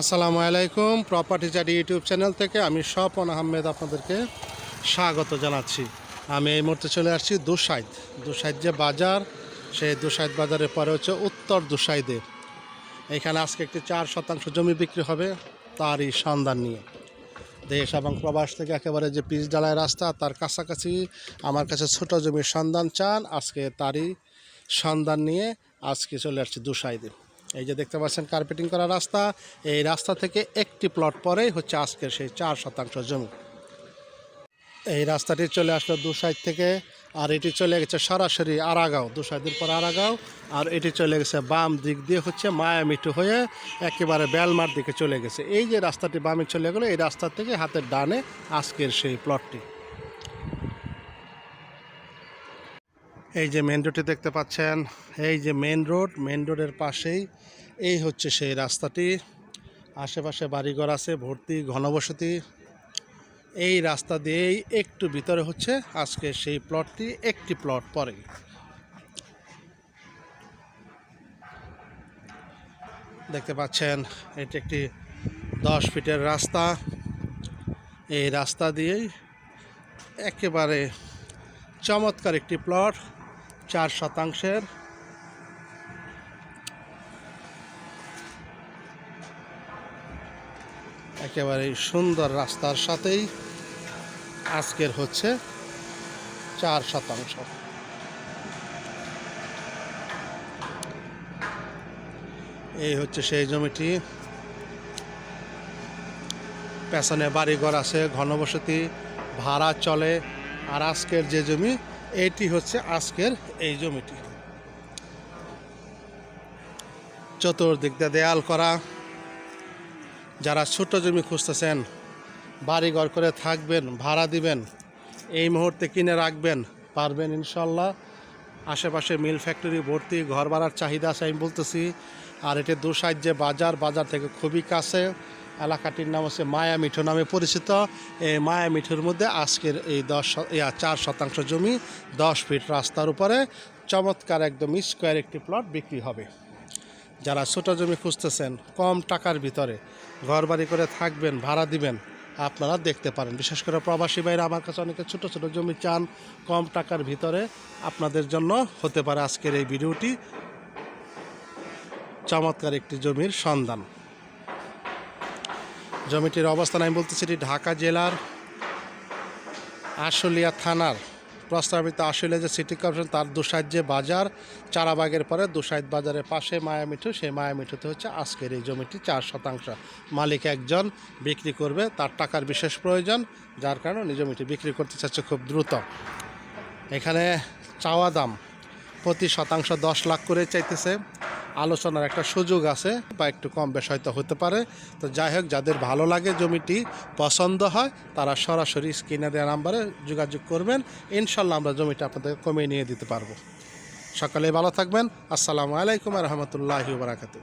আসসালামু আলাইকুম প্রপার্টি চারি ইউটিউব চ্যানেল থেকে আমি স্বপন আহমেদ আপনাদেরকে স্বাগত জানাচ্ছি। আমি এই মুহূর্তে চলে আসছি দুসাইদ। দুসাইদ যে বাজার, সেই দুসাইদ বাজারের পরে হচ্ছে উত্তর দুসাইদে। এখানে আজকে একটি চার শতাংশ জমি বিক্রি হবে তারই সন্ধান নিয়ে। দেশ এবং প্রবাস থেকে একেবারে যে পিচ ডালায় রাস্তা, তার কাছাকাছি আমার কাছে ছোট জমির সন্ধান চান। আজকে তারই সন্ধান নিয়ে আজকে চলে আসছি দুসাইদে। এই যে দেখতে পাচ্ছেন কার্পেটিং করা রাস্তা, এই রাস্তা থেকে একটি প্লট পরেই হচ্ছে আজকের সেই চার শতাংশ জমি। এই রাস্তাটি চলে আসলো দু সাইড থেকে, আর এটি চলে গেছে সরাসরি আরাগাঁও, দু সাইডের পর আরাগাঁও, আর এটি চলে গেছে বাম দিক দিয়ে হচ্ছে মায়ামিটু হয়ে একেবারে বেলমার দিকে চলে গেছে। এই যে রাস্তাটি বামে চলে গেলো, এই রাস্তা থেকে হাতের ডানে আজকের সেই প্লটটি এই যে মেন রোডটি দেখতে পাচ্ছেন, এই যে মেন রোড মেন রোডের পাশেই এই হচ্ছে সেই রাস্তাটি। আশেপাশে বাড়িঘর আছে, ভর্তি, ঘনবসতি। এই রাস্তা দিয়েই একটু ভিতরে হচ্ছে আজকে সেই প্লটটি একটি প্লট পরে দেখতে পাচ্ছেন, এটি একটি দশ ফিটের রাস্তা। এই রাস্তা দিয়েই একেবারে চমৎকার একটি প্লট চার শতাংশের। একেবারে সুন্দর রাস্তার সাথেই আজকের হচ্ছে চার শতাংশ। এই হচ্ছে সেই জমিটি। পেছনে বাড়িঘর আছে, ঘনবসতি, ভাড়া চলে, আর আজকের যে জমি এটি হচ্ছে আজকের এই জমিটি। চতুর্দিক দিয়ে দেয়াল করা। যারা ছোট জমি খুঁজতেছেন বাড়ি ঘর করে থাকবেন, ভাড়া দিবেন, এই মুহূর্তে কিনে রাখবেন, পারবেন ইনশাল্লাহ। আশেপাশে মিল ফ্যাক্টরি, ভর্তি ঘর ভাড়ার চাহিদা আছে আমি বলতেছি। আর এটি দু যে বাজার বাজার থেকে খুবই কাছে। এলাকাটির নাম হচ্ছে মায়া মিঠো নামে পরিচিত। এই মায়া মিঠোর মধ্যে আজকের এই দশ চার শতাংশ জমি দশ ফিট রাস্তার উপরে। চমৎকার একদম স্কোয়ার একটি প্লট বিক্রি হবে। যারা ছোট জমি খুঁজতেছেন, কম টাকার ভিতরে ঘর বাড়ি করে থাকবেন, ভাড়া দিবেন, আপনারা দেখতে পারেন। বিশেষ করে প্রবাসী ভাইরা আমার কাছে অনেকে ছোট ছোট জমি চান, কম টাকার ভিতরে আপনাদের জন্য হতে পারে আজকের এই ভিডিওটি। চমৎকার একটি জমির সন্ধান। জমিটির অবস্থান, আমি বলতেছি এটি ঢাকা জেলার আশুলিয়া থানার। প্রস্তাবিত আশুলিয়া যে সিটি কর্পোরেশন, তার দুসাইড যে বাজার, চারাবাগের পরে দুসাইড বাজারের পাশে মায়ামিঠু, সেই মায়ামিঠুতে হচ্ছে আজকের এই জমিটি চার শতাংশ। মালিক একজন বিক্রি করবে, তার টাকার বিশেষ প্রয়োজন, যার কারণে উনি জমিটি বিক্রি করতে চাচ্ছে খুব দ্রুত। এখানে চাওয়া দাম প্রতি শতাংশ দশ লাখ করে চাইতেছে। আলোচনার একটা সুযোগ আছে বা একটু কম বেশ হয়তো হতে পারে। তো যাই হোক, যাদের ভালো লাগে জমিটি, পছন্দ হয়, তারা সরাসরি স্ক্রিনে দেওয়া নাম্বারে যোগাযোগ করবেন। ইনশাল্লাহ আমরা জমিটা আপনাদের কমিয়ে নিয়ে দিতে পারব। সকালে ভালো থাকবেন। আসসালামু আলাইকুম রহমতুল্লাহি বারাকাতু